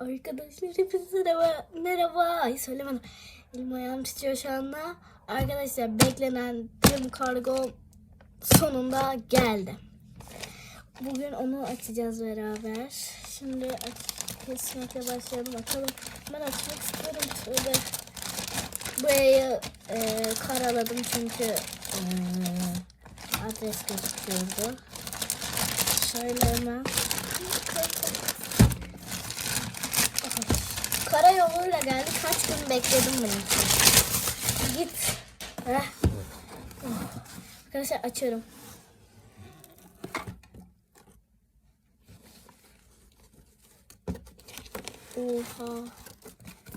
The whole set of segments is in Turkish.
Arkadaşlar hepinize merhaba. Merhaba. Ay söylemedim. Elim ayağım titriyor şu anda. Arkadaşlar beklenen tüm kargo sonunda geldi. Bugün onu açacağız beraber. Şimdi aç, kesinlikle başlayalım bakalım. Ben açmak istiyorum. Şöyle burayı e, karaladım çünkü e, adres gözüküyordu. Şöyle hemen. Karayoluyla geldi. Kaç gün bekledim bunun için. Git. Heh. Arkadaşlar açıyorum. Oha.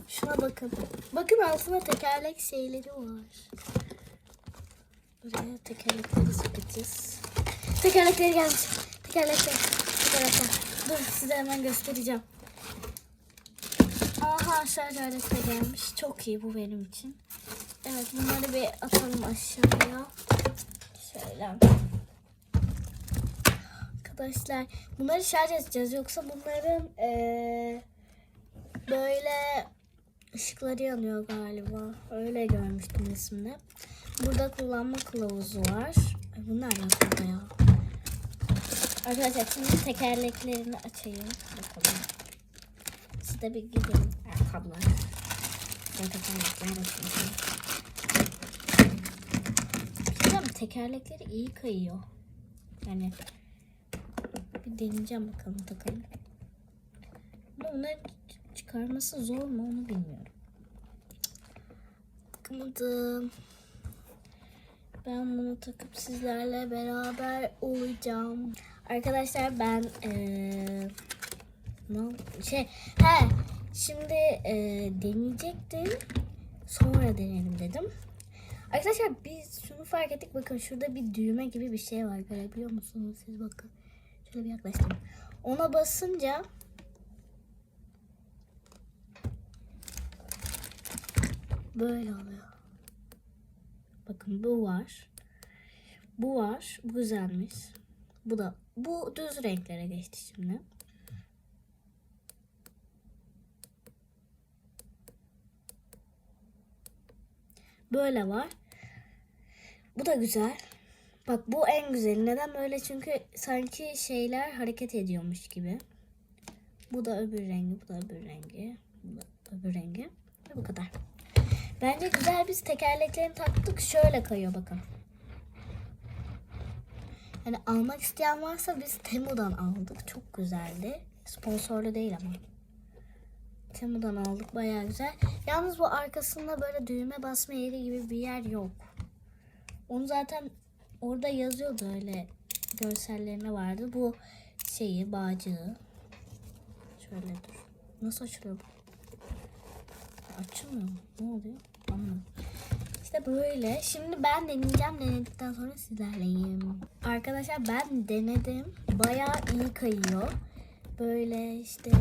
Şuna bakın. Bakın altında tekerlek şeyleri var. Buraya tekerlekleri sokacağız. Tekerlekleri gelmiş. Tekerlekler. Tekerlekler. Dur size hemen göstereceğim. Aha aleti de gelmiş. Çok iyi bu benim için. Evet bunları bir atalım aşağıya. Şöyle. Arkadaşlar bunları şarj edeceğiz. Yoksa bunların eee, böyle ışıkları yanıyor galiba. Öyle görmüştüm resimde. Burada kullanma kılavuzu var. Ay, Bunlar yazıyor ya. Arkadaşlar şimdi tekerleklerini açayım. Bakalım. De bir gidin. Ayakkabılar. Ben tekerlekler. Güzel tekerlekleri iyi kayıyor. Yani bir deneyeceğim bakalım takalım. Ama onları çıkarması zor mu onu bilmiyorum. Bakamadım. Ben bunu takıp sizlerle beraber olacağım. Arkadaşlar ben ne şey he şimdi eee, deneyecektim. Sonra denedim dedim. Arkadaşlar biz şunu fark ettik. Bakın şurada bir düğme gibi bir şey var. Görebiliyor musunuz siz bakın. Şöyle bir yaklaştım. Ona basınca böyle oluyor. Bakın bu var. Bu var. Bu güzelmiş. Bu da bu düz renklere geçti şimdi. Böyle var. Bu da güzel. Bak bu en güzeli. Neden böyle? Çünkü sanki şeyler hareket ediyormuş gibi. Bu da öbür rengi, bu da öbür rengi, bu da öbür rengi. Ve bu kadar. Bence güzel biz tekerleklerini taktık. Şöyle kayıyor bakın. Yani almak isteyen varsa biz Temu'dan aldık. Çok güzeldi. Sponsorlu değil ama. Temu'dan aldık. Bayağı güzel. Yalnız bu arkasında böyle düğme basma yeri gibi bir yer yok. Onu zaten orada yazıyordu öyle görsellerine vardı. Bu şeyi, bağcığı. Şöyle dur. Nasıl açılıyor bu? Açılmıyor mu? Ne oluyor? Anlamadım. İşte böyle. Şimdi ben deneyeceğim. Denedikten sonra sizlerleyim. Arkadaşlar ben denedim. Bayağı iyi kayıyor. Böyle işte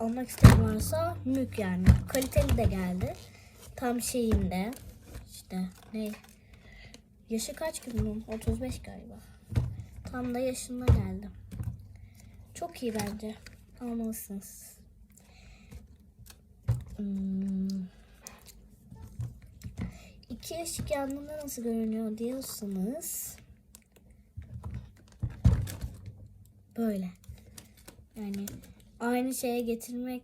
almak isteyen varsa mük yani. Kaliteli de geldi. Tam şeyinde. İşte ne? Yaşı kaç ki bunun? 35 galiba. Tam da yaşında geldi. Çok iyi bence. Almalısınız. Hmm. İki ışık yandığında nasıl görünüyor diyorsanız böyle. Yani aynı şeye getirmek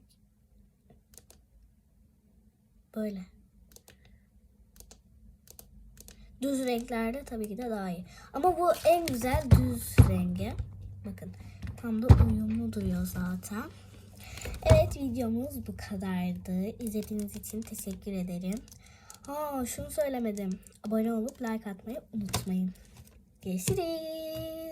böyle. Düz renklerde tabii ki de daha iyi. Ama bu en güzel düz rengi. Bakın tam da uyumlu duruyor zaten. Evet videomuz bu kadardı. İzlediğiniz için teşekkür ederim. Ha şunu söylemedim. Abone olup like atmayı unutmayın. Görüşürüz.